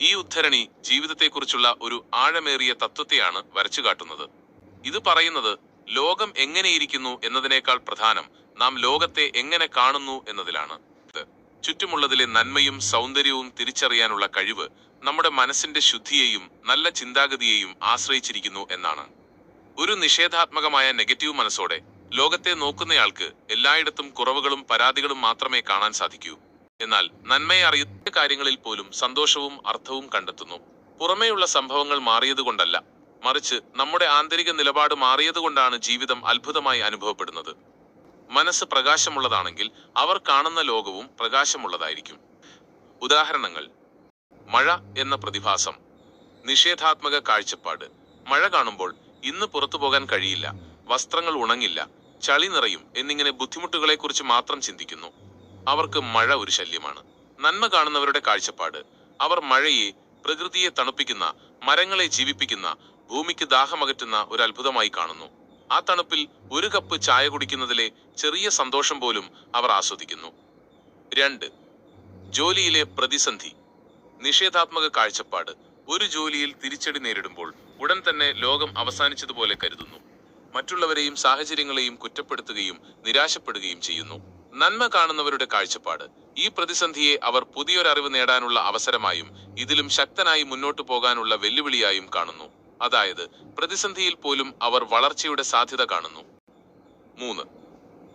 ഈ ഉദ്ധരണി ജീവിതത്തെക്കുറിച്ചുള്ള ഒരു ആഴമേറിയ തത്വത്തെയാണ് വരച്ചു കാട്ടുന്നത്. ഇത് പറയുന്നത് ലോകം എങ്ങനെയിരിക്കുന്നു എന്നതിനേക്കാൾ പ്രധാനം നാം ലോകത്തെ എങ്ങനെ കാണുന്നു എന്നതിലാണ്. ചുറ്റുമുള്ളതിലെ നന്മയും സൗന്ദര്യവും തിരിച്ചറിയാനുള്ള കഴിവ് നമ്മുടെ മനസ്സിന്റെ ശുദ്ധിയെയും നല്ല ചിന്താഗതിയെയും ആശ്രയിച്ചിരിക്കുന്നു എന്നാണ്. ഒരു നിഷേധാത്മകമായ നെഗറ്റീവ് മനസ്സോടെ ലോകത്തെ നോക്കുന്നയാൾക്ക് എല്ലായിടത്തും കുറവുകളും പരാതികളും മാത്രമേ കാണാൻ സാധിക്കൂ. എന്നാൽ നന്മയെ അറിയുന്ന കാര്യങ്ങളിൽ പോലും സന്തോഷവും അർത്ഥവും കണ്ടെത്തുന്നു. പുറമേയുള്ള സംഭവങ്ങൾ മാറിയതുകൊണ്ടല്ല മറിച്ച് നമ്മുടെ ആന്തരിക നിലപാട് മാറിയതുകൊണ്ടാണ് ജീവിതം അത്ഭുതമായി അനുഭവപ്പെടുന്നത്. മനസ്സ് പ്രകാശമുള്ളതാണെങ്കിൽ അവർ കാണുന്ന ലോകവും പ്രകാശമുള്ളതായിരിക്കും. ഉദാഹരണങ്ങൾ മഴ എന്ന പ്രതിഭാസം നിഷേധാത്മക കാഴ്ചപ്പാട്. മഴ കാണുമ്പോൾ ഇന്ന് പുറത്തു പോകാൻ കഴിയില്ല വസ്ത്രങ്ങൾ ഉണങ്ങില്ല ചളി നിറയും എന്നിങ്ങനെ ബുദ്ധിമുട്ടുകളെക്കുറിച്ച് മാത്രം ചിന്തിക്കുന്നു. അവർക്ക് മഴ ഒരു ശല്യമാണ്. നന്മ കാണുന്നവരുടെ കാഴ്ചപ്പാട്. അവർ മഴയെ പ്രകൃതിയെ തണുപ്പിക്കുന്ന മരങ്ങളെ ജീവിപ്പിക്കുന്ന ഭൂമിക്ക് ദാഹമകറ്റുന്ന ഒരു അത്ഭുതമായി കാണുന്നു. ആ തണുപ്പിൽ ഒരു കപ്പ് ചായ കുടിക്കുന്നതിലെ ചെറിയ സന്തോഷം പോലും അവർ ആസ്വദിക്കുന്നു. രണ്ട് ജോലിയിലെ പ്രതിസന്ധി. നിഷേധാത്മക കാഴ്ചപ്പാട്. ഒരു ജോലിയിൽ തിരിച്ചടി നേരിടുമ്പോൾ ഉടൻ തന്നെ ലോകം അവസാനിച്ചതുപോലെ കരുതുന്നു. മറ്റുള്ളവരെയും സാഹചര്യങ്ങളെയും കുറ്റപ്പെടുത്തുകയും നിരാശപ്പെടുകയും ചെയ്യുന്നു. നന്മ കാണുന്നവരുടെ കാഴ്ചപ്പാട്. ഈ പ്രതിസന്ധിയെ അവർ പുതിയൊരറിവ് നേടാനുള്ള അവസരമായും ഇതിലും ശക്തനായി മുന്നോട്ടു പോകാനുള്ള വെല്ലുവിളിയായും കാണുന്നു. അതായത് പ്രതിസന്ധിയിൽ പോലും അവർ വളർച്ചയുടെ സാധ്യത കാണുന്നു. മൂന്ന്.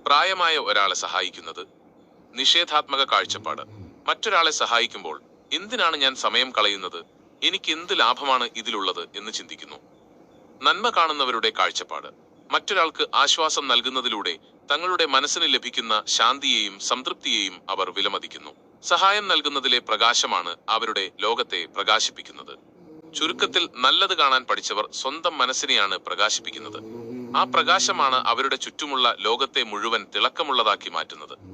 പ്രായമായ ഒരാളെ സഹായിക്കുന്നത്. നിഷേധാത്മക കാഴ്ചപ്പാട്. മറ്റൊരാളെ സഹായിക്കുമ്പോൾ എന്തിനാണ് ഞാൻ സമയം കളയുന്നത്? എനിക്ക് എന്ത് ലാഭമാണ് ഇതിലുള്ളത് എന്ന് ചിന്തിക്കുന്നു. നന്മ കാണുന്നവരുടെ കാഴ്ചപ്പാട്. മറ്റൊരാൾക്ക് ആശ്വാസം നൽകുന്നതിലൂടെ തങ്ങളുടെ മനസ്സിന് ലഭിക്കുന്ന ശാന്തിയെയും സംതൃപ്തിയെയും അവർ വിലമതിക്കുന്നു. സഹായം നൽകുന്നതിലെ പ്രകാശമാണ് അവരുടെ ലോകത്തെ പ്രകാശിപ്പിക്കുന്നത്. ചുരുക്കത്തിൽ നല്ലത് കാണാൻ പഠിച്ചവർ സ്വന്തം മനസ്സിനെയാണ് പ്രകാശിപ്പിക്കുന്നത്. ആ പ്രകാശമാണ് അവരുടെ ചുറ്റുമുള്ള ലോകത്തെ മുഴുവൻ തിളക്കമുള്ളതാക്കി മാറ്റുന്നത്.